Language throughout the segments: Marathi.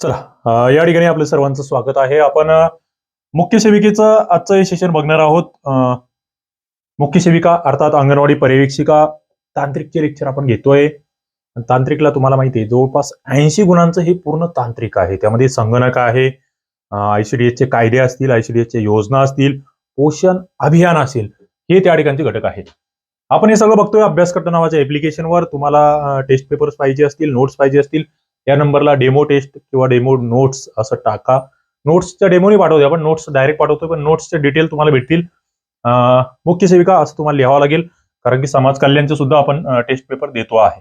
चला या ठिकाणी आपलं सर्वांचं स्वागत आहे. आपण मुख्य सेविकेचं आजचं हे सेशन बघणार आहोत. मुख्य सेविका अर्थात अंगणवाडी पर्यवेक्षिका तांत्रिकचे लेक्चर आपण घेतोय. तांत्रिकला तुम्हाला माहिती आहे जवळपास ऐंशी गुणांचं हे पूर्ण तांत्रिक आहे. त्यामध्ये संगणक आहे आयसीडीएसचे कायदे असतील आयसीडीएसचे योजना असतील पोषण अभियान असेल हे त्या ठिकाणचे घटक आहेत. आपण हे सगळं बघतोय अभ्यासकर्ता नावाच्या ऍप्लिकेशनवर तुम्हाला टेस्ट पेपर्स पाहिजे असतील नोट्स पाहिजे असतील. या नंबरला डेमो टेस्ट किंवा डेमो नोट्स असं टाका. नोट्सच्या डेमोनी पाठवतो आपण. नोट्स डायरेक्ट पाठवतोय पण नोट्सचे डिटेल तुम्हाला भेटतील. मुख्य सेविका असं तुम्हाला लिहावं लागेल. कारण की समाज कल्याणचे सुद्धा आपण टेस्ट पेपर देतो आहे.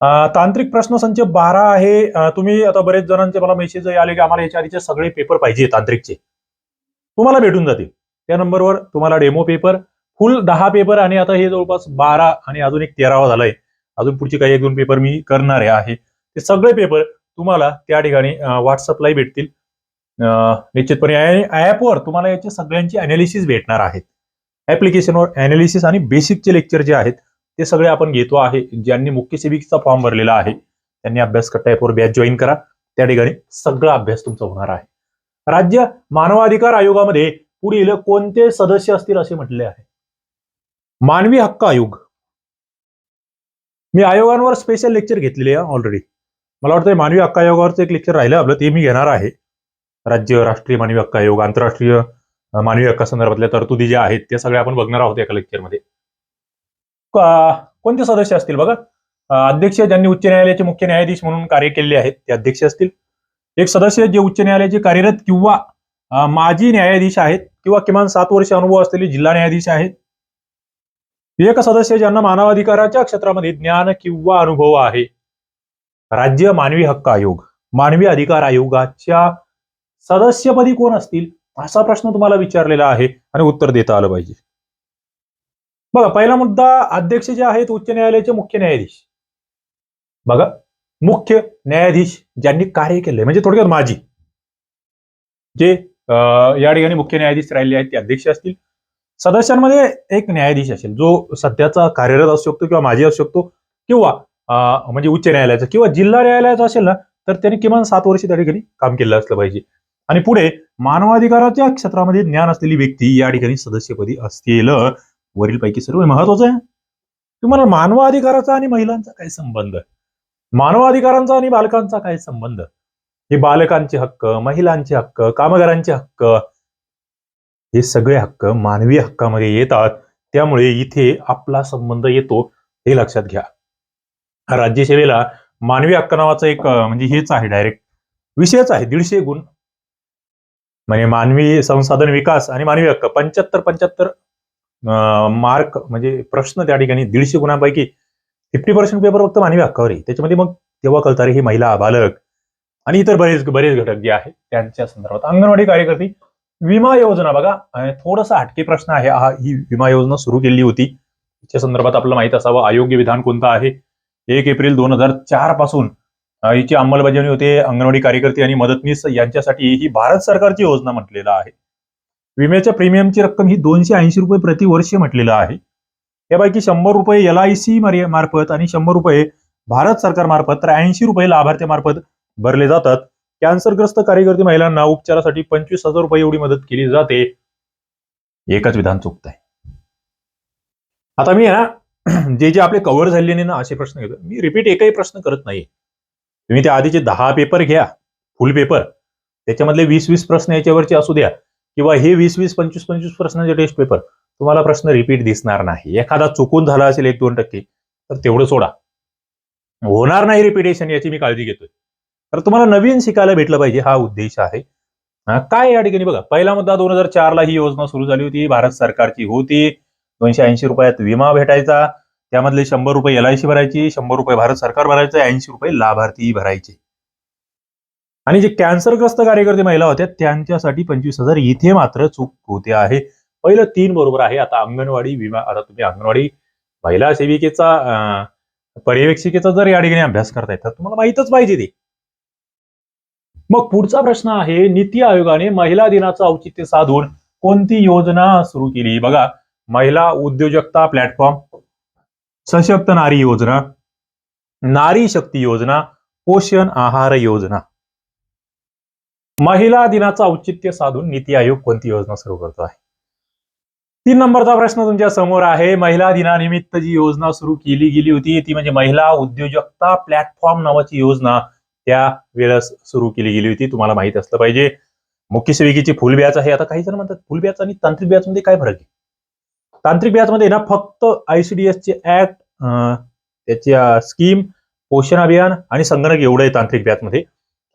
तांत्रिक तांत्रिक प्रश्नसंच बारा आहे. तुम्ही आता बरेच जणांचे मला मेसेज आले की आम्हाला याच्या आधीचे सगळे पेपर पाहिजे तांत्रिकचे. तुम्हाला भेटून जातील. त्या नंबरवर तुम्हाला डेमो पेपर फुल दहा पेपर आणि आता हे जवळपास बारा आणि अजून एक तेरावा झालाय. अजून पुढचे काही एक दोन पेपर मी करणार आहे. ते सगळे पेपर तुम्हाला त्या ठिकाणी व्हॉट्सअपलाही भेटतील. निश्चितपणे ऍपवर तुम्हाला याचे सगळ्यांची अनालिसिस भेटणार आहेत. ॲप्लिकेशनवर अनालिसिस आणि बेसिकचे लेक्चर जे आहेत ते सगळे आपण घेतो आहे. ज्यांनी मुख्य सेविकचा फॉर्म भरलेला आहे त्यांनी अभ्यास ॲपवर बॅच जॉईन करा. त्या ठिकाणी सगळा अभ्यास तुमचा होणार आहे. राज्य मानवाधिकार आयोगामध्ये पुढील कोणते सदस्य असतील असे म्हटले आहे? मानवी हक्क आयोग. मी आयोगांवर स्पेशल लेक्चर घेतलेले आहे ऑलरेडी मला वाटतं मानवी हक्क आयोगावरचं एक लेक्चर राहिलं आपलं ते मी घेणार आहे. राज्य राष्ट्रीय मानवी हक्क आयोग आंतरराष्ट्रीय मानवी हक्कासंदर्भातल्या तरतुदी ज्या आहेत त्या सगळ्या आपण बघणार आहोत एका लेक्चरमध्ये. कोणते सदस्य असतील बघा? अध्यक्ष ज्यांनी उच्च न्यायालयाचे मुख्य न्यायाधीश म्हणून कार्य केलेले आहेत ते अध्यक्ष असतील. एक सदस्य जे उच्च न्यायालयाचे कार्यरत किंवा माजी न्यायाधीश आहेत किंवा किमान सात वर्ष अनुभव असलेले जिल्हा न्यायाधीश आहेत. एक सदस्य ज्यांना मानवाधिकाराच्या क्षेत्रामध्ये ज्ञान किंवा अनुभव आहे. राज्य मानवी हक्क आयोग मानवी अधिकार आयोगाच्या सदस्यपदी कोण असतील? असा प्रश्न तुम्हाला विचारलेला आहे आणि उत्तर देता आलं पाहिजे. बघा पहिला मुद्दा अध्यक्ष जे आहेत उच्च न्यायालयाचे मुख्य न्यायाधीश. बघा मुख्य न्यायाधीश ज्यांनी कार्य केलंय म्हणजे थोडक्यात माजी. जे या ठिकाणी मुख्य न्यायाधीश राहिले आहेत ते अध्यक्ष असतील. सदस्यांमध्ये एक न्यायाधीश असेल जो सध्याचा कार्यरत असू शकतो किंवा माजी असू शकतो किंवा म्हणजे उच्च न्यायालयाचा किंवा जिल्हा न्यायालयाचा असेल ना तर त्याने किमान सात वर्ष त्या ठिकाणी काम केलं असलं पाहिजे. आणि पुढे मानवाधिकाराच्या क्षेत्रामध्ये ज्ञान असलेली व्यक्ती या ठिकाणी सदस्यपदी असतील. वरीलपैकी सर्व महत्वाचं आहे. तुम्हाला मानवाधिकाराचा आणि महिलांचा काय संबंध? मानवाधिकारांचा आणि बालकांचा काय संबंध? हे बालकांचे हक्क महिलांचे हक्क कामगारांचे हक्क हे सगळे हक्क मानवी हक्कामध्ये येतात. त्यामुळे इथे आपला संबंध येतो हे लक्षात घ्या. राज्यसेवेला मानवी हक्क नावाचं एक म्हणजे हेच आहे डायरेक्ट विषयच आहे दीडशे गुण. म्हणजे मानवी संसाधन विकास आणि मानवी हक्क पंच्याहत्तर पंच्याहत्तर मार्क म्हणजे प्रश्न त्या ठिकाणी दीडशे गुणांपैकी फिफ्टी पर्सेंट पेपर फक्त मानवी हक्कावर आहे. त्याच्यामध्ये मग तेव्हा कळतं रे ही महिला बालक आणि इतर बरेच बरेच घटक जे आहेत त्यांच्या संदर्भात. अंगणवाडी कार्यकर्ती विमा योजना बघा. थोडासा हटके प्रश्न आहे. हा ही विमा योजना सुरू केली होती. त्याच्या संदर्भात आपल्याला माहीत असावं. अयोग्य विधान कोणतं आहे? एक एप्रिल दोन हजार चारपासून याची हिची अंमलबजावणी होते अंगणवाडी कार्यकर्ते आणि मदतनीस यांच्यासाठी ही भारत सरकारची योजना म्हटलेलं आहे. विम्याच्या प्रीमियमची रक्कम ही दोनशे ऐंशी रुपये प्रतिवर्ष म्हटलेलं आहे. यापैकी शंभर रुपये एल आय सी मार्फत आणि शंभर रुपये भारत सरकार मार्फत तर ऐंशी रुपये लाभार्थ्यामार्फत भरले जातात. कॅन्सरग्रस्त कार्यकर्ते महिलांना उपचारासाठी पंचवीस हजार रुपये एवढी मदत केली जाते. एकच विधान चुकत आहे आता मी ना जे जे आपले कव्हर झालेले नाही ना असे प्रश्न घेतो मी रिपीट एकही प्रश्न करत नाही तुम्ही त्या आधीचे दहा पेपर घ्या फुल पेपर त्याच्यामधले वीस वीस प्रश्न याच्यावरचे असू द्या. किंवा हे वीस वीस पंचवीस पंचवीस प्रश्नाचे टेस्ट पेपर तुम्हाला प्रश्न रिपीट दिसणार नाही. एखादा चुकून झाला असेल एक दोन टक्के तर तेवढं सोडा. होणार नाही रिपिटेशन याची मी काळजी घेतोय. तर तुम्हाला नवीन शिकायला भेटलं पाहिजे हा उद्देश आहे. काय या ठिकाणी बघा पहिला मुद्दा दोन हजार चारला ही योजना सुरू झाली होती. भारत सरकारची होती. दोनशे ऐंशी रुपयात विमा भेटायचा. त्यामधले शंभर रुपये एल आय सी भरायची शंभर रुपये भारत सरकार भरायचं ऐंशी रुपये लाभार्थी भरायचे. आणि जे कॅन्सरग्रस्त कार्यकर्ते महिला होत्या त्यांच्यासाठी पंचवीस हजार इथे मात्र चूक होते आहे. पहिलं तीन बरोबर आहे. आता अंगणवाडी विमा आता तुम्ही अंगणवाडी महिला सेविकेचा पर्यवेक्षिकेचा जर या ठिकाणी अभ्यास करताय तर तुम्हाला माहितच पाहिजे ते. मग पुढचा प्रश्न आहे नीती आयोगाने महिला दिनाचं औचित्य साधून कोणती योजना सुरू केली? बघा महिला उद्योजकता प्लॅटफॉर्म सशक्त नारी योजना नारी शक्ती योजना पोषण आहार योजना. महिला दिनाचं औचित्य साधून नीती आयोग कोणती योजना सुरू करतो आहे? तीन नंबरचा प्रश्न तुमच्यासमोर आहे. महिला दिनानिमित्त जी योजना सुरू केली गेली होती ती म्हणजे महिला उद्योजकता प्लॅटफॉर्म नावाची योजना त्या वेळेस सुरू केली गेली होती. तुम्हाला माहीत असलं पाहिजे. मुख्य सेविकेची फुलब्याच आहे. आता काही जण म्हणतात फुलब्याज आणि तांत्रिक ब्याजमध्ये काय फरक आहे? तांत्रिक ब्याजमध्ये ना फक्त आयसीडीएस चे ऍक्ट त्याच्या स्कीम पोषण अभियान आणि संगणक एवढं आहे तांत्रिक ब्याजमध्ये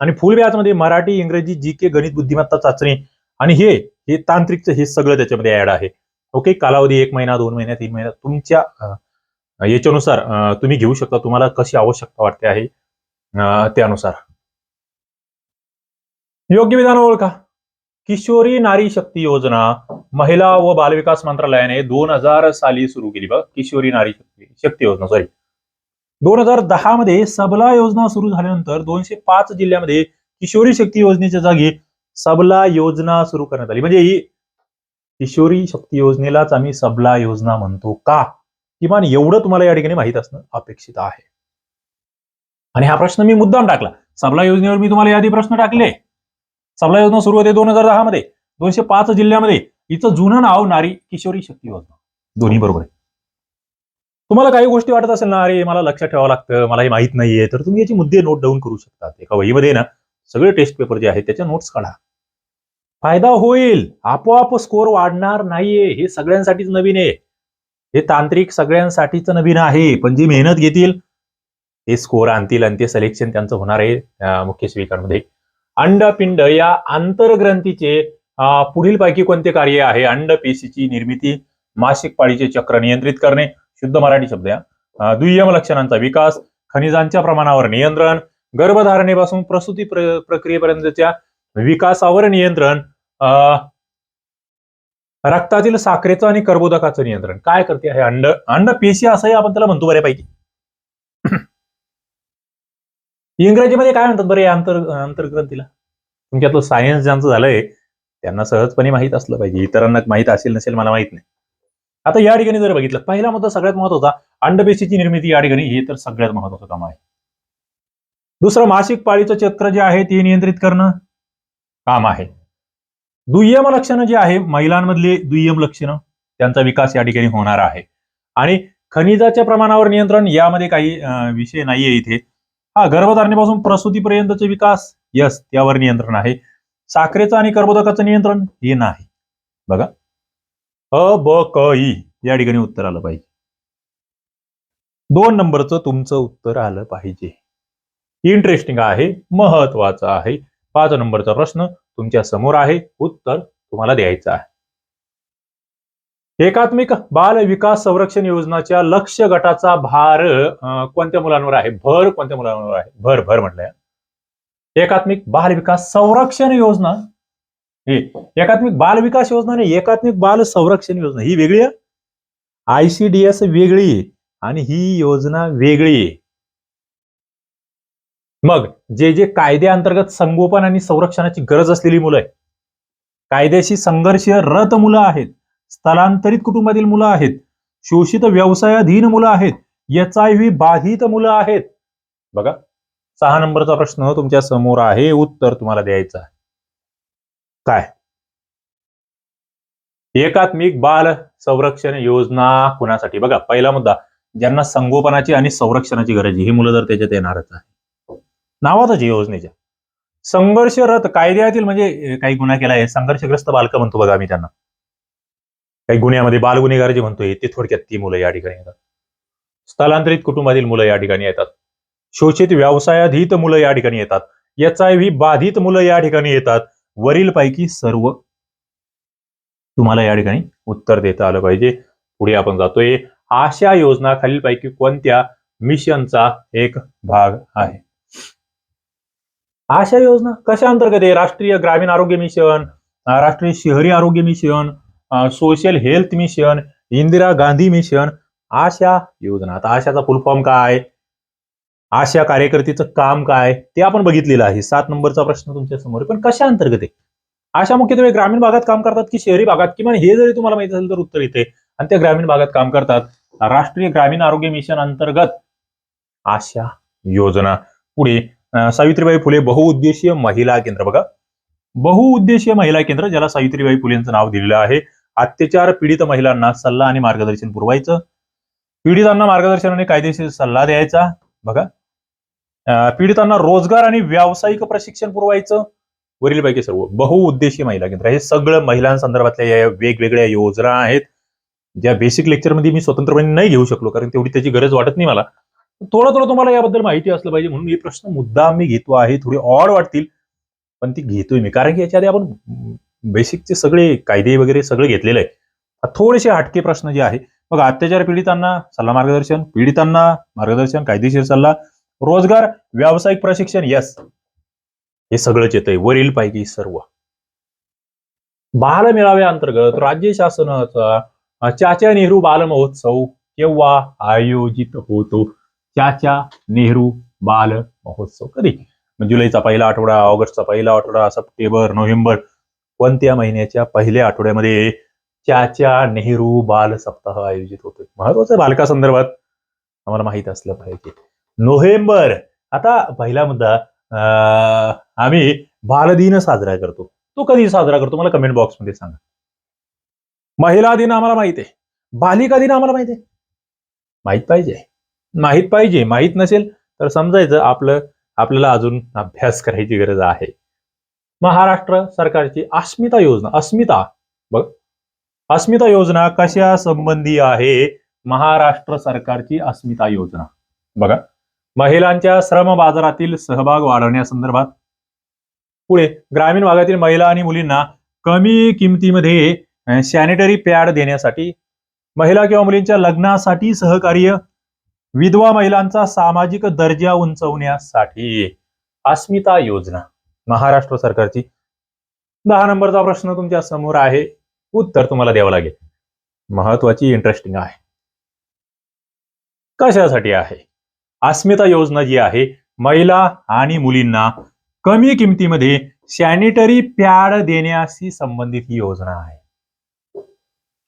आणि फुल व्याजमध्ये मराठी इंग्रजी जी के गणित बुद्धिमत्ता चाचणी आणि हे हे तांत्रिकचं हे सगळं त्याच्यामध्ये ऍड आहे. ओके कालावधी एक महिना दोन महिना तीन महिना तुमच्या याच्यानुसार तुम्ही घेऊ शकता तुम्हाला कशी आवश्यकता वाटते आहे त्यानुसार. योग्य विधान ओळखा. किशोरी नारी शक्ती योजना महिला व बालविकास मंत्रालयाने दोन हजार साली सुरू केली बघ किशोरी नारी शक्ती शक्ती योजना सॉरी दोन हजार दहा मध्ये सबला योजना सुरू झाल्यानंतर दोनशे पाच जिल्ह्यामध्ये किशोरी शक्ती योजनेच्या जागी सबला योजना सुरू करण्यात आली. म्हणजे ही किशोरी शक्ती योजनेलाच आम्ही सबला योजना म्हणतो का? किमान एवढं तुम्हाला या ठिकाणी माहीत असणं अपेक्षित आहे. आणि हा प्रश्न मी मुद्दाम टाकला. सबला योजनेवर मी तुम्हाला यादी प्रश्न टाकले. सबला योजना सुरू होते दोन हजार दहा मध्ये दोनशे पाच जिल्ह्यामध्ये. हिचं जुनं नाव नारी किशोरी शक्ती योजना. दोन्ही बरोबर आहे. तुम्हाला काही गोष्टी वाटत असेल ना अरे मला लक्षात ठेवावं लागतं मला हे माहीत नाहीये तर तुम्ही याची मुद्दे नोट डाऊन करू शकता. एका वहीमध्ये ना सगळे टेस्ट पेपर जे आहेत त्याच्या नोट्स काढा. फायदा होईल. आपोआप स्कोर वाढणार नाहीये. हे सगळ्यांसाठीच नवीन आहे. हे तांत्रिक सगळ्यांसाठीच नवीन आहे. पण जे मेहनत घेतील ते स्कोर आणतील आणि ते सिलेक्शन त्यांचं होणार आहे मुख्य सेविकांमध्ये अंडपिंड या आंतरग्रंथीचे पुढील पैकी कोणते कार्य आहे? अंड पेशीची निर्मिती मासिक पाळीचे चक्र नियंत्रित करणे शुद्ध मराठी शब्द या. दुय्यम लक्षणांचा विकास खनिजांच्या प्रमाणावर नियंत्रण गर्भधारणेपासून प्रसूती प्र- प्रक्रियेपर्यंतच्या विकासावर नियंत्रण रक्तातील साखरेचं आणि कर्बोदकाचं नियंत्रण. काय करते आहे अंड? अंड पेशी असंही आपण त्याला म्हणतो बऱ्यापैकी. इंग्रजीमध्ये काय म्हणतात बरं या अंतर अंतर्ग्रंथीला तुमच्यातलं सायन्स ज्यांचं झालंय त्यांना सहजपणे माहीत असलं पाहिजे. इतरांना माहीत असेल नसेल मला माहीत नाही. आता या ठिकाणी जर बघितलं पहिला मुद्दा सगळ्यात महत्त्वाचा अंडपेशीची निर्मिती या ठिकाणी हे तर सगळ्यात महत्वाचं काम आहे. दुसरं मासिक पाळीचं चक्र जे आहे ते नियंत्रित करणं काम आहे. दुय्यम लक्षणं जे आहे महिलांमधली दुय्यम लक्षणं त्यांचा विकास या ठिकाणी होणार आहे. आणि खनिजाच्या प्रमाणावर नियंत्रण यामध्ये काही विषय नाहीये इथे. हा गर्भधारणेपासून प्रसूतीपर्यंतचे विकास? यस त्यावर नियंत्रण आहे. साखरेचं आणि कर्बोदकाचं नियंत्रण? हे नाही. बघा. अ ब क ई या ठिकाणी उत्तर आलं पाहिजे. दोन नंबरचं तुमचं उत्तर आलं पाहिजे. इंटरेस्टिंग आहे महत्वाचं आहे. पाच नंबरचा प्रश्न तुमच्यासमोर आहे. उत्तर तुम्हाला द्यायचं आहे. एकात्मिक बाल विकास संरक्षण योजनाच्या लक्ष्य गटाचा भार कोणत्या मुलांवर आहे? भर कोणत्या मुलांवर आहे? भर भर म्हटलंय. एकात्मिक बाल विकास संरक्षण योजना. ही एकात्मिक बाल विकास योजना आणि एकात्मिक बाल संरक्षण योजना ही वेगळी आहे. आयसीडीएस वेगळी आहे आणि ही योजना वेगळी आहे. मग जे जे कायद्याअंतर्गत संगोपन आणि संरक्षणाची गरज असलेली मुलं आहेत कायद्याशी संघर्ष रत मुलं आहेत स्थलांतरित कुटुंबातील मुलं आहेत शोषित व्यवसायाधीन मुलं आहेत एच आय व्ही बाधित मुलं आहेत. बघा सहा नंबरचा प्रश्न तुमच्यासमोर आहे उत्तर तुम्हाला द्यायचं आहे. काय? एकात्मिक बाल संरक्षण योजना कुणासाठी? बघा पहिला मुद्दा ज्यांना संगोपनाची आणि संरक्षणाची गरज आहे ही मुलं तर त्याच्यात येणारच आहे. नावातच योजनेच्या. संघर्षरत कायद्यातील म्हणजे काही गुन्हा केला आहे संघर्षग्रस्त बालकं म्हणतो बघा आम्ही त्यांना. काही गुन्ह्यामध्ये बालगुन्हेगार जे म्हणतोय ते थोडक्यात ती मुलं या ठिकाणी येतात. स्थलांतरित कुटुंबातील मुलं या ठिकाणी येतात. शोषित व्यवसायाधीत मुलं या ठिकाणी येतात. एच आय व्ही बाधित मुलं या ठिकाणी येतात. वरीलपैकी सर्व तुम्हाला या ठिकाणी उत्तर देता आलं पाहिजे. पुढे आपण जातोय. आशा योजना खालीलपैकी कोणत्या मिशनचा एक भाग आहे? आशा योजना कशा अंतर्गत आहे? राष्ट्रीय ग्रामीण आरोग्य मिशन राष्ट्रीय शहरी आरोग्य mission social health mission Indira Gandhi mission Asha योजना. आता आशाचा फुल फॉर्म काय? आशा कार्यकर्तीचं काम काय? ते आपण बघितलेलं आहे. सात नंबरचा प्रश्न तुमच्यासमोर पण कशा अंतर्गत आहे? आशा मुख्यत्वे ग्रामीण भागात काम करतात की शहरी भागात? किमान हे जरी तुम्हाला माहिती असेल तर उत्तर येते आणि त्या ग्रामीण भागात काम करतात. राष्ट्रीय ग्रामीण आरोग्य मिशन अंतर्गत आशा योजना. पुढे सावित्रीबाई फुले बहुउद्देशीय महिला केंद्र. बघा. बहुउद्देशीय महिला केंद्र ज्याला सावित्रीबाई फुलेंचं नाव दिलेलं आहे. अत्याचार पीडित महिलांना सल्ला आणि मार्गदर्शन पुरवायचं. पीडितांना मार्गदर्शन आणि कायदेशीर सल्ला द्यायचा. बघा. पीडितांना रोजगार आणि व्यावसायिक प्रशिक्षण पुरवायचं. वरीलपैकी सर्व. बहुउद्देशीय महिला केंद्र. हे सगळं महिलांसंदर्भातल्या या वेगवेगळ्या योजना आहेत. ज्या बेसिक लेक्चरमध्ये मी स्वतंत्रपणे नाही घेऊ शकलो कारण तेवढी त्याची गरज वाटत नाही मला. थोडं थोडं तुम्हाला याबद्दल माहिती असलं पाहिजे म्हणून हे प्रश्न मुद्दा मी घेतो आहे. थोडी ऑड वाटतील पण ती घेतोय मी. कारण की याच्या आधी आपण बेसिकचे सगळे कायदे वगैरे सगळे घेतलेले आहे थोडेसे हटके प्रश्न जे आहे मग अत्याचार पीडितांना सल्ला मार्गदर्शन पीडितांना मार्गदर्शन कायदेशीर सल्ला रोजगार व्यावसायिक प्रशिक्षण यस हे सगळंच येतंय वरील पैकी सर्व. बाल मेळाव्या अंतर्गत राज्य शासनाचा चाचा नेहरू बाल महोत्सव केव्हा आयोजित होतो? चाचा नेहरू बाल महोत्सव कधी? जुलैचा पहिला आठवडा ऑगस्टचा पहिला आठवडा सप्टेंबर नोव्हेंबर कोणत्या महिन्याच्या पहिल्या आठवड्यामध्ये चाचा नेहरू बाल सप्ताह आयोजित होतोय. महत्वाचं बालकासंदर्भात संदर्भात आम्हाला माहीत असलं पाहिजे. नोव्हेंबर आता पहिला मुद्दा आम्ही बालदिन साजरा करतो. तो कधी साजरा करतो मला कमेंट बॉक्समध्ये सांगा. महिला दिन आम्हाला माहीत आहे. बालिका दिन आम्हाला माहीत आहे. माहीत पाहिजे. माहीत पाहिजे. माहीत नसेल तर समजायचं आपलं आपल्याला अजून अभ्यास करायची गरज आहे. महाराष्ट्र सरकारची अस्मिता योजना अस्मिता बघ. अस्मिता योजना कशा संबंधी आहे? महाराष्ट्र सरकारची अस्मिता योजना. बघा. महिलांच्या श्रम बाजारातील सहभाग वाढवण्यासंदर्भात. पुढे ग्रामीण भागातील महिला आणि मुलींना कमी किमतीमध्ये सॅनिटरी पॅड देण्यासाठी महिला किंवा मुलींच्या लग्नासाठी सहकार्य विधवा महिलांचा सामाजिक दर्जा उंचवण्यासाठी अस्मिता योजना. महाराष्ट्र सरकारची. दहा नंबरचा प्रश्न तुमच्यासमोर आहे. उत्तर तुम्हाला द्यावं लागेल. महत्वाची इंटरेस्टिंग आहे. कशासाठी आहे? अस्मिता योजना जी आहे महिला आणि मुलींना कमी किमतीमध्ये सॅनिटरी पॅड देण्याशी संबंधित ही योजना आहे.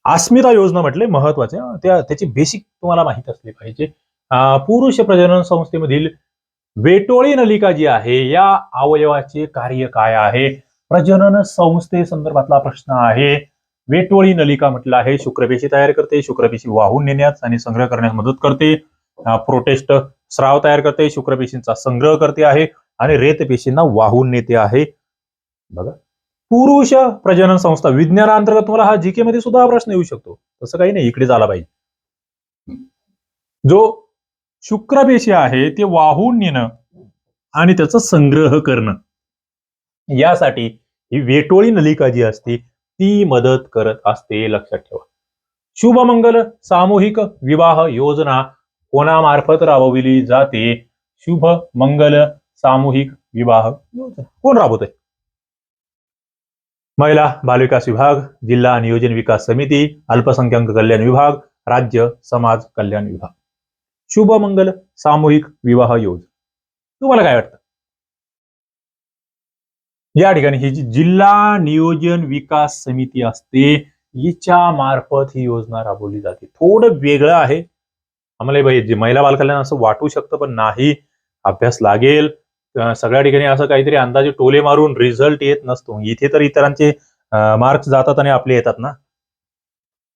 अस्मिता योजना म्हटले महत्त्वाचे. त्या त्याची बेसिक तुम्हाला माहीत असली पाहिजे. पुरुष प्रजनन संस्थेमधील वेटोळी नलिका जी आहे या अवयवाचे कार्य काय आहे? प्रजनन संस्थे संदर्भातला प्रश्न आहे. वेटोळी नलिका म्हटलं आहे शुक्रपेशी तयार करते शुक्रपेशी वाहून नेण्यास आणि संग्रह करण्यास मदत करते. प्रोटेस्ट स्राव तयार करते शुक्रपेशींचा संग्रह करते आहे आणि रेत पेशींना वाहून नेते आहे. बघा पुरुष प्रजनन संस्था विज्ञानांतर्गत तुम्हाला हा जीके मध्ये सुद्धा हा प्रश्न येऊ शकतो. तसं काही नाही इकडे झाला पाहिजे. जो शुक्रपेशी आहे ते वाहून नेणं आणि त्याचा संग्रह करणं. यासाठी ही वेटोळी नलिका जी असते ती मदत करत असते लक्षात ठेवा. शुभमंगल सामूहिक विवाह योजना कोणामार्फत राबविली जाते? शुभ मंगल सामूहिक विवाह योजना. कोण राबवत महिला बालविकास विभाग जिल्हा नियोजन विकास समिती अल्पसंख्याक कल्याण विभाग राज्य समाज कल्याण विभाग. शुभमंगल सामूहिक विवाह योजना. तुम्हाला काय वाटतं? या ठिकाणी ही जी जिल्हा नियोजन विकास समिती असते हिच्या मार्फत ही योजना राबवली जाते. थोडं वेगळं आहे. आम्हाला जे महिला बालकल्याण असं वाटू शकतं पण नाही. अभ्यास लागेल. सगळ्या ठिकाणी असं काहीतरी अंदाजे टोले मारून रिझल्ट येत नसतो. इथे तर इतरांचे मार्क्स जातात आणि आपले येतात ना.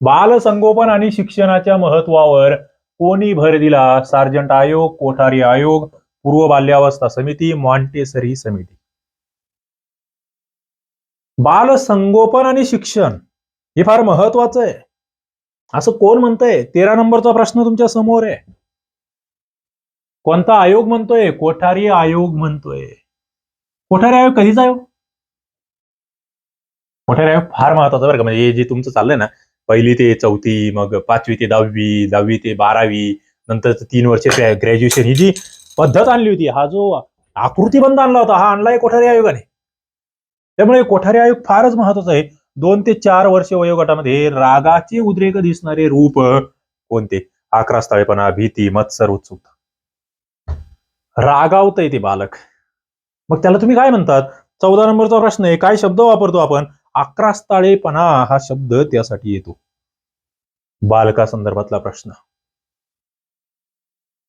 बाल संगोपन आणि शिक्षणाच्या महत्वावर कोणी भर दिला? सार्जंट आयोग कोठारी आयोग पूर्व बाल्यावस्था समिती मॉन्टेसरी समिती. बाल संगोपन आणि शिक्षण हे फार महत्वाचं आहे. असं कोण म्हणतंय? तेरा नंबरचा प्रश्न तुमच्यासमोर आहे. कोणता आयोग म्हणतोय? कोठारी आयोग म्हणतोय. कोठारी आयोग कधीचा आयोग हो? कोठारी आयोग फार महत्त्वाचा बरं का. म्हणजे हे जे तुमचं चाललंय ना पहिली ते चौथी मग पाचवी ते दहावी दहावी ते बारावी नंतर तीन वर्ष ग्रॅज्युएशन ही जी पद्धत आणली होती हा जो आकृतीबंध आणला होता हा आणलाय कोठारी आयोगाने. त्यामुळे कोठारी आयोग फारच महत्त्वाचा आहे. दोन ते चार वर्ष वयोगटामध्ये रागाचे उद्रेक दिसणारे रूप कोणते? आक्रास्थाळेपणा भीती मत्सर उत्सुकता. रागावतंय ते बालक. मग त्याला तुम्ही काय म्हणतात? चौदा नंबरचा प्रश्न आहे. काय शब्द वापरतो आपण? आक्रास्ताळेपणा हा शब्द त्यासाठी येतो. बालका संदर्भातला प्रश्न.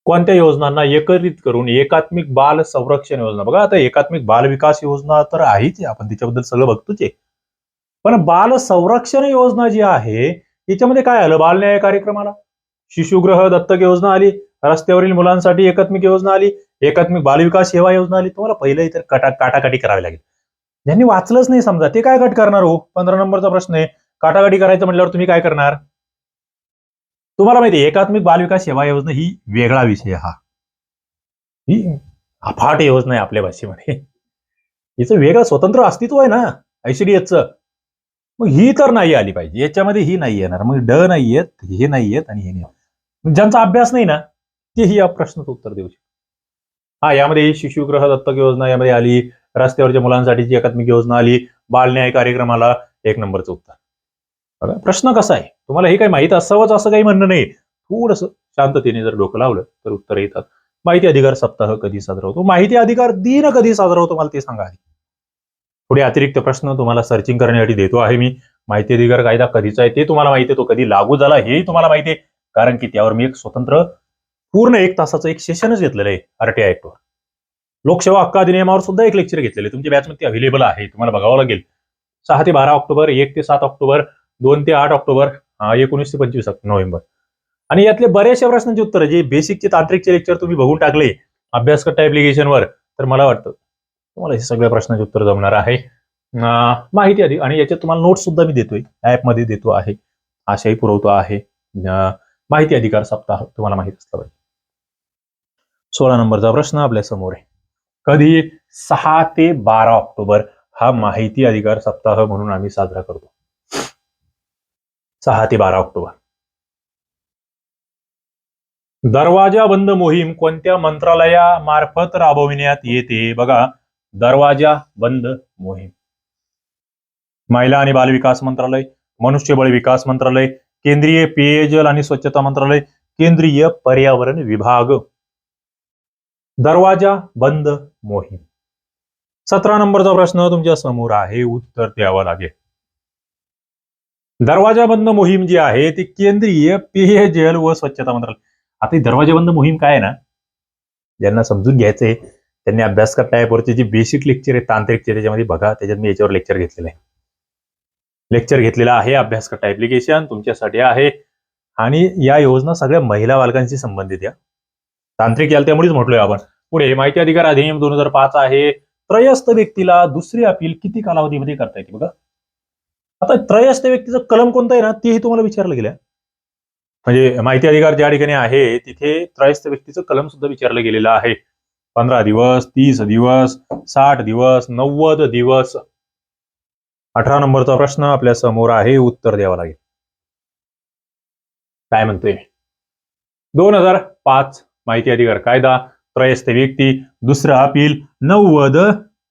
कोणत्या योजनांना एकत्रित करून एकात्मिक बाल संरक्षण योजना? बघा आता एकात्मिक बाल विकास योजना तर आहेच आहे. आपण तिच्याबद्दल सगळं बघतोच आहे. पण बाल संरक्षण योजना जी आहे याच्यामध्ये काय आलं? बाल न्याय कार्यक्रमाला. शिशुग्रह दत्तक योजना आली. रस्त्यावरील मुलांसाठी एकात्मिक योजना आली. एकात्मिक बालविकास सेवा योजना आली. तुम्हाला पहिलं इतर कटा काटाकाटी करावी लागेल. ज्यांनी वाचलंच नाही समजा ते काय कट करणार हो? पंधरा नंबरचा प्रश्न आहे. काटाकाटी करायचं म्हटल्यावर तुम्ही काय करणार? तुम्हाला माहिती एकात्मिक बालविकास सेवा योजना ही वेगळा विषय हा. ही अफाट योजना आहे आपल्या भाषेमध्ये. हिचं वेगळं स्वतंत्र अस्तित्व आहे ना ऐश्वर्यचं मग ही तर नाही आली पाहिजे. याच्यामध्ये ही नाही येणार. मग ड नाही येत हे नाही येत आणि हे नाही ज्यांचा अभ्यास नाही ना तेही या प्रश्नाचं उत्तर देऊ शकतो हा यामध्ये शिशुग्रह दत्तक योजना यामध्ये आली. रस्त्यावरच्या मुलांसाठी जी एकात्मिक योजना आली बाल न्याय कार्यक्रमाला एक नंबरचं उत्तर. बघा प्रश्न कसा आहे? तुम्हाला हे काही माहीत असावंच असं काही म्हणणं नाही. थोडस शांततेने जर डोकं लावलं तर उत्तर येतात. माहिती अधिकार सप्ताह कधी साजरा होतो? माहिती अधिकार दिन कधी साजरा होतो? मला ते सांगा आधी. पुढे अतिरिक्त प्रश्न तुम्हाला सर्चिंग करण्यासाठी देतो आहे मी. माहिती अधिकार कायदा कधीचा आहे ते तुम्हाला माहिती आहे. तो कधी लागू झाला हेही तुम्हाला माहिती आहे. कारण की त्यावर मी एक स्वतंत्र पूर्ण एक तासाचं एक सेशनच घेतलेलं आहे. आरटीआय ऍक्टवर लोकसेवा हक्क अधिनियमावर सुद्धा एक लेक्चर घेतलेले. तुमची तुमच्या बॅचमध्ये अव्हेलेबल आहे. तुम्हाला बघावं लागेल. सहा ते बारा ऑक्टोबर एक ते सात ऑक्टोबर दोन ते आठ ऑक्टोबर एकोणीस ते पंचवीस नोव्हेंबर. आणि यातले बऱ्याचशा प्रश्नांची उत्तर जे बेसिकचे तांत्रिकचे लेक्चर तुम्ही बघून टाकले अभ्यासकट्टा ऍप्लिकेशनवर तर मला वाटतं तुम्हाला हे सगळ्या प्रश्नांचे उत्तर जमणार आहे. माहिती आधी. आणि याच्यात तुम्हाला नोट्स सुद्धा मी देतोय. ॲपमध्ये देतो आहे. आशाही पुरवतो आहे. माहिती अधिकार सप्ताह. तुम्हाला माहीत असला पाहिजे सोळा नंबरचा प्रश्न आपल्यासमोर आहे. कधी सहा ते बारा ऑक्टोबर हा माहिती अधिकार सप्ताह म्हणून आम्ही साजरा करतो. सहा ते बारा ऑक्टोबर. दरवाजा बंद मोहीम कोणत्या मंत्रालयामार्फत राबविण्यात येते? बघा दरवाजा बंद मोहीम. महिला आणि बालविकास मंत्रालय मनुष्यबळ विकास मंत्रालय केंद्रीय पेयजल आणि स्वच्छता मंत्रालय केंद्रीय पर्यावरण विभाग. दरवाजा बंद मोहीम. सतरा नंबरचा प्रश्न तुमच्यासमोर आहे उत्तर द्यावं लागेल. दरवाजा बंद मोहीम जी आहे ती केंद्रीय पेयजल व स्वच्छता मंत्रालय. आता ही दरवाजा बंद मोहीम काय आहे ना? ज्यांना समजून घ्यायचंय त्यांनी अभ्यास करता ऍपवरचे जे बेसिक लेक्चर आहे तांत्रिकचे त्याच्यामध्ये बघा त्याच्यात मी याच्यावर लेक्चर घेतलेलं आहे. लेक्चर घेतलेलं आहे अभ्यास करता ऍप्लिकेशन तुमच्यासाठी आहे. आणि या योजना सगळ्या महिला बालकांशी संबंधित या तांत्रिक याला त्यामुळेच म्हटलोय आपण. पुढे माहिती अधिकार अधिनियम दोन हजार पाच आहे. त्रयस्थ व्यक्तीला दुसरी अपील किती कालावधीमध्ये करता येते बघा. आता त्रयस्थ व्यक्तीचं कलम कोणतं आहे ना तेही तुम्हाला विचारलं गेलं म्हणजे माहिती अधिकार ज्या ठिकाणी आहे तिथे त्रयस्थ व्यक्तीचं कलम सुद्धा विचारलं गेलेलं आहे. पंधरा दिवस तीस दिवस साठ दिवस नव्वद दिवस. अठरा नंबरचा प्रश्न आपल्यासमोर आहे उत्तर द्यावं लागेल. काय म्हणतोय? दोन हजार पाच माहिती अधिकार कायदा त्रयस्थ व्यक्ती दुसरं अपील नव्वद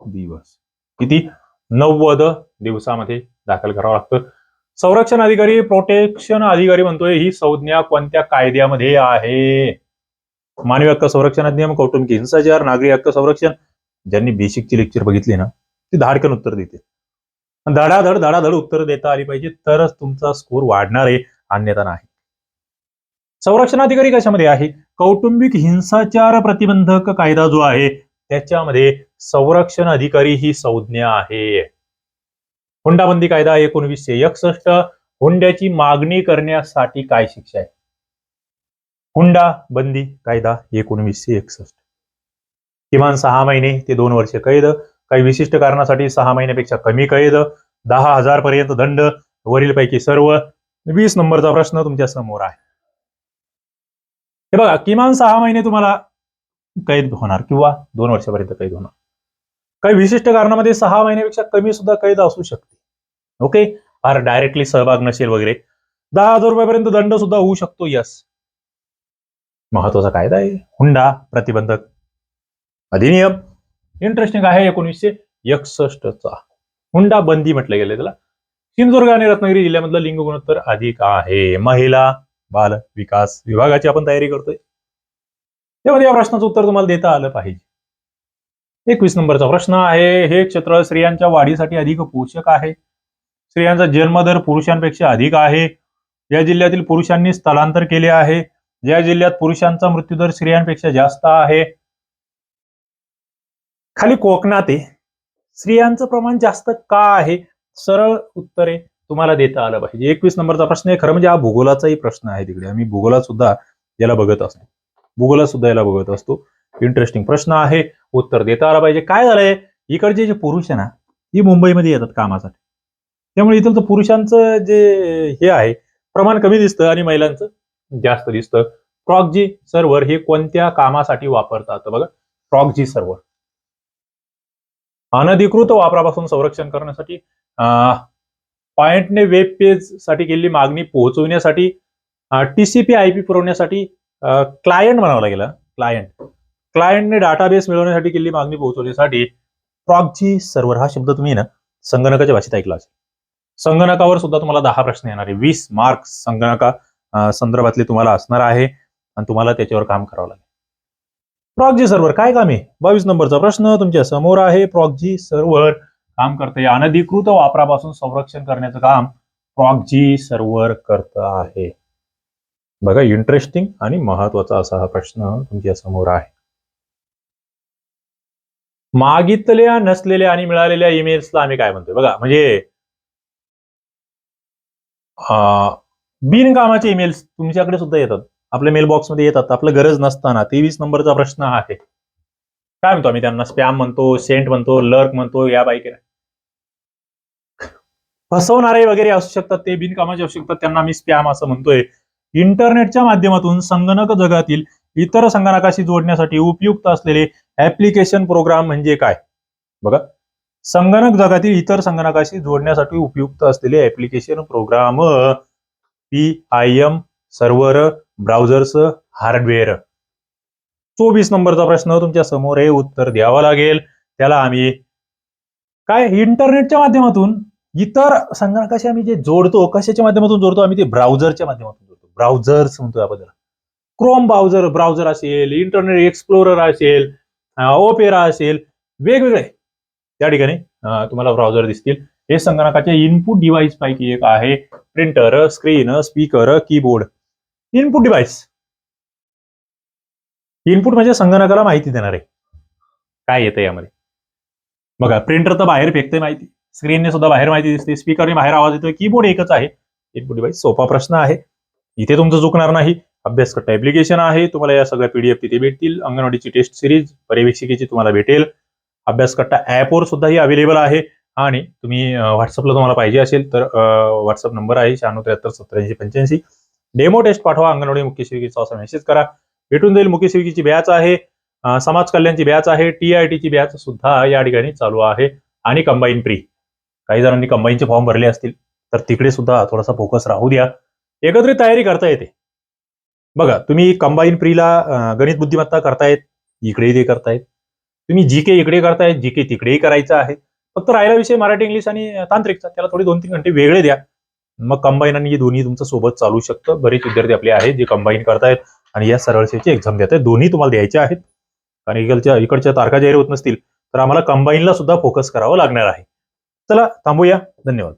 दिवस. किती? नव्वद दिवसामध्ये दाखल करावं लागतं. संरक्षण अधिकारी प्रोटेक्शन अधिकारी म्हणतोय ही संज्ञा कोणत्या कायद्यामध्ये आहे? मानवी हक्क संरक्षण अधिनियम कौटुंबिक हिंसाचार नागरी हक्क संरक्षण. ज्यांनी बेसिकची लेक्चर बघितली ना ती धाडकन उत्तर देते. धडाधड धडाधड उत्तर देता आली पाहिजे तरच तुमचा स्कोर वाढणार आहे अन्यथा नाही. संरक्षण अधिकारी कशामध्ये आहे? कौटुंबिक हिंसाचार प्रतिबंधक कायदा जो आहे त्याच्यामध्ये संरक्षण अधिकारी ही संज्ञा आहे. हुंडाबंदी कायदा एकोणवीसशे एकसष्ट हुंड्याची मागणी करण्यासाठी काय शिक्षा आहे? हुंडा बंदी कायदा एकोणवीसशे एकसष्ट. किमान सहा महिने ते दोन वर्ष कैद काही विशिष्ट कारणासाठी सहा महिन्यापेक्षा कमी कैद दहा हजार पर्यंत दंड वरीलपैकी सर्व. वीस नंबरचा प्रश्न तुमच्यासमोर आहे. हे बघा किमान सहा महिने तुम्हाला कैद होणार किंवा दोन वर्षापर्यंत कैद होणार. काही विशिष्ट कारणामध्ये सहा महिन्यापेक्षा कमी सुद्धा कैद असू शकते. ओके फार डायरेक्टली सहभाग नसेल वगैरे. दहा हजार रुपयापर्यंत दंड सुद्धा होऊ शकतो यस महत्त्वाचा कायदा आहे. हुंडा प्रतिबंधक अधिनियम. इंटरेस्टिंग आहे एकोणीसशे एकसष्टचा. हुंडा बंदी म्हटलं गेलं त्याला. सिंधुदुर्ग आणि रत्नागिरी जिल्ह्यामधलं लिंग गुणोत्तर अधिक आहे. महिला बाल विकास विभागाची आपण तयारी करतोय. त्यामध्ये या प्रश्नाचं उत्तर तुम्हाला देता आलं पाहिजे. एकवीस नंबरचा प्रश्न आहे हे क्षेत्र स्त्रियांच्या वाढीसाठी अधिक पोषक आहे. स्त्रियांचा जन्मदर पुरुषांपेक्षा अधिक आहे. या जिल्ह्यातील पुरुषांनी स्थलांतर केले आहे. ज्या जिल्ह्यात पुरुषांचा मृत्यूदर स्त्रियांपेक्षा जास्त आहे. खाली कोकणात आहे. स्त्रियांचं प्रमाण जास्त का आहे? सरळ उत्तरे तुम्हाला देता आलं पाहिजे. एकवीस नंबरचा प्रश्न आहे खरं म्हणजे हा भूगोलाचाही प्रश्न आहे तिकडे. आम्ही भूगोलात सुद्धा याला बघत असतो. भूगोलात सुद्धा याला बघत असतो. इंटरेस्टिंग प्रश्न आहे. उत्तर देता आलं पाहिजे. काय झालंय? इकडचे जे पुरुष आहे ना ही मुंबईमध्ये येतात कामासाठी. त्यामुळे इथलं पुरुषांचं जे हे आहे प्रमाण कमी दिसतं आणि महिलांचं जास्त दिसतं. प्रॉक्जी सर्व्हर हे कोणत्या कामासाठी वापरतात? बघा प्रॉक्जी सर्व्हर. अनधिकृत वापरापासून संरक्षण करण्यासाठी पॉइंटने वेब पेजसाठी केलेली मागणी पोहोचवण्यासाठी टीसीपी आय पी पुरवण्यासाठी क्लायंट म्हणावं लागेल क्लायंट क्लायंटने डाटाबेस मिळवण्यासाठी केलेली मागणी पोहोचवण्यासाठी प्रॉक्झी सर्व्हर हा शब्द तुम्ही ना संगणकाच्या भाषेत ऐकला असेल. संगणकावर सुद्धा तुम्हाला दहा प्रश्न येणार आहे. वीस मार्क्स संगणका संदर्भातले तुम्हाला असणार आहे आणि तुम्हाला त्याच्यावर काम करावं लागेल. प्रॉक्झी सर्व्हर काय काम आहे? बावीस नंबरचा प्रश्न तुमच्यासमोर आहे. प्रॉक्झी सर्व्हर काम करते अनधिकृत वापरापासून संरक्षण करण्याचं काम प्रॉक्जी सर्व्हर करत आहे. बघा इंटरेस्टिंग आणि महत्त्वाचा असा हा प्रश्न तुमच्यासमोर आहे. मागितल्या नसलेल्या आणि मिळालेल्या ईमेल्सला आम्ही काय म्हणतोय? बघा म्हणजे बिनकामाचे ईमेल्स तुमच्याकडे सुद्धा येतात. आपल्या मेल मध्ये येतात. आपलं गरज नसताना. तेवीस नंबरचा प्रश्न आहे. काय म्हणतो आम्ही त्यांना? स्पॅम म्हणतो सेंट म्हणतो लर्क म्हणतो या बाईक फसवणारे वगैरे असू शकतात ते बिनकामाचे असू शकतात त्यांना आम्ही स्पॅम असं म्हणतोय. इंटरनेटच्या माध्यमातून संगणक जगातील इतर संगणकाशी जोडण्यासाठी उपयुक्त असलेले ऍप्लिकेशन प्रोग्राम म्हणजे काय? बघा. संगणक जगातील इतर संगणकाशी जोडण्यासाठी उपयुक्त असलेले application program P I M server browsers hardware. चोवीस नंबरचा प्रश्न तुमच्यासमोर हे उत्तर द्यावं लागेल. त्याला आम्ही काय? इंटरनेटच्या माध्यमातून इतर संगणकाशी आम्ही जे जोडतो कशाच्या माध्यमातून जोडतो? आम्ही ते ब्राउझरच्या माध्यमातून जोडतो. ब्राउझर्स म्हणतो आपण क्रोम ब्राउझर ब्राउझर असेल इंटरनेट एक्सप्लोरर असेल ओपेरा असेल वेगवेगळे. त्या ठिकाणी तुम्हाला ब्राउझर दिसतील. हे संगणकाच्या इनपुट डिव्हाइस पैकी एक आहे. Printer screen speaker keyboard. Input device. Input म्हणजे संगणकाला माहिती देणार. आहे काय येतं यामध्ये? बघा प्रिंटर तर बाहेर फेकते माहिती. स्क्रीनने सुद्धा बाहेर माहिती दिसते. स्पीकरने बाहेर आवाज येतोय. कीबोर्ड एकच आहे. इनपुट डिवाइस सोपा प्रश्न आहे. इथे तुमचं चुकणार नाही. अभ्यास करता ऍप्लिकेशन आहे. तुम्हाला या सगळ्या पीडीएफ तिथे भेटतील. अंगणवाडीची टेस्ट सिरीज पर्यवेक्षिकेची तुम्हाला भेटेल. अभ्यास करता ऍपवर सुद्धा ही अवेलेबल आहे. आणि तुम्ही व्हॉट्सअपला तुम्हाला पाहिजे असेल तर व्हॉट्सअप नंबर आहे शहाण्णव त्र्याहत्तर सत्त्याऐंशी पंच्याऐंशी. डेमो टेस्ट पाठवा. अंगणवाडी मुख्य सेविकेचा असा मेसेज करा. भेटून जाईल. मुख्य सेविकेची बॅच आहे. समाज कल्याणची बॅच आहे. टी आय टीची बॅच सुद्धा या ठिकाणी चालू आहे. आणि कंबाईन प्री काही जणांनी कंबाईनचे फॉर्म भरले असतील. तर तिकडे सुद्धा थोडासा फोकस राहू द्या. एकत्रित तयारी करता येते. बघा तुम्ही कंबाईन प्रीला गणित बुद्धिमत्ता करतायत. इकडेही ते करतायत. तुम्ही जी के इकडे करतायत. जी के तिकडेही करायचं आहे. फक्त राहिला विषय मराठी इंग्लिश आणि तांत्रिकचा. त्याला थोडे दोन तीन घंटे वेगळे द्या. मग कंबाईन आणि हे दोन्ही तुमचं सोबत चालू शकतं. बरेच विद्यार्थी आपले आहेत जे कंबाईन करतायत. आणि या सरळ सेवेची एक्झाम देत. आहे दोन्ही तुम्हाला द्यायचे आहेत. आणि इकडच्या इकडच्या तारखा जाहीर होत नसतील तर आम्हाला कंबाईनला सुद्धा फोकस करावा लागणार आहे. चला थांबूया. धन्यवाद.